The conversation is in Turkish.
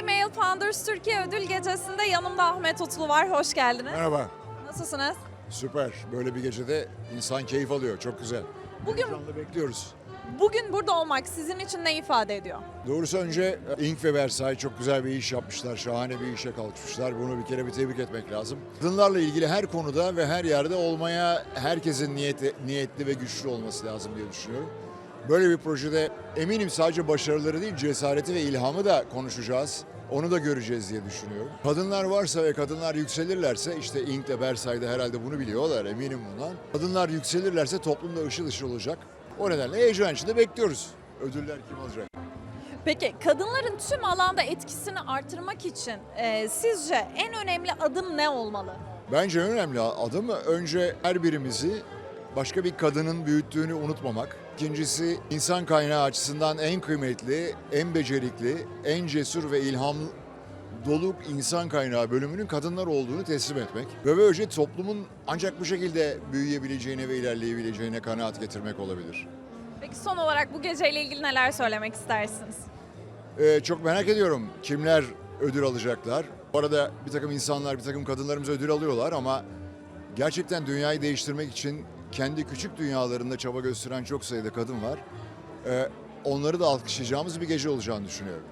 Female Founders Türkiye Ödül Gecesi'nde yanımda Ahmet Utlu var. Hoş geldiniz. Merhaba. Nasılsınız? Süper. Böyle bir gecede insan keyif alıyor. Çok güzel. Bugün Heyecanla bekliyoruz. bugün burada olmak sizin için ne ifade ediyor? Doğrusu önce Ink ve Versailles çok güzel bir iş yapmışlar. Şahane bir işe kalkışmışlar. Bunu bir kere bir tebrik etmek lazım. Kadınlarla ilgili her konuda ve her yerde olmaya herkesin niyeti, niyetli ve güçlü olması lazım diye düşünüyorum. Böyle bir projede eminim sadece başarıları değil cesareti ve ilhamı da konuşacağız. Onu da göreceğiz diye düşünüyorum. Kadınlar varsa ve kadınlar yükselirlerse işte Ink ile Versailles'de herhalde bunu biliyorlar eminim bundan. Kadınlar yükselirlerse toplumda ışıl ışıl olacak. O nedenle heyecan içinde bekliyoruz. Ödüller kim alacak? Peki kadınların tüm alanda etkisini artırmak için e, sizce en önemli adım ne olmalı? Bence en önemli adım önce her birimizi başka bir kadının büyüttüğünü unutmamak. İkincisi insan kaynağı açısından en kıymetli, en becerikli, en cesur ve ilham dolu insan kaynağı bölümünün kadınlar olduğunu teslim etmek. Ve böylece toplumun ancak bu şekilde büyüyebileceğine ve ilerleyebileceğine kanaat getirmek olabilir. Peki son olarak bu geceyle ilgili neler söylemek istersiniz? Ee, çok merak ediyorum kimler ödül alacaklar. Bu arada bir takım insanlar, bir takım kadınlarımız ödül alıyorlar ama gerçekten dünyayı değiştirmek için kendi küçük dünyalarında çaba gösteren çok sayıda kadın var. Ee, onları da alkışlayacağımız bir gece olacağını düşünüyorum.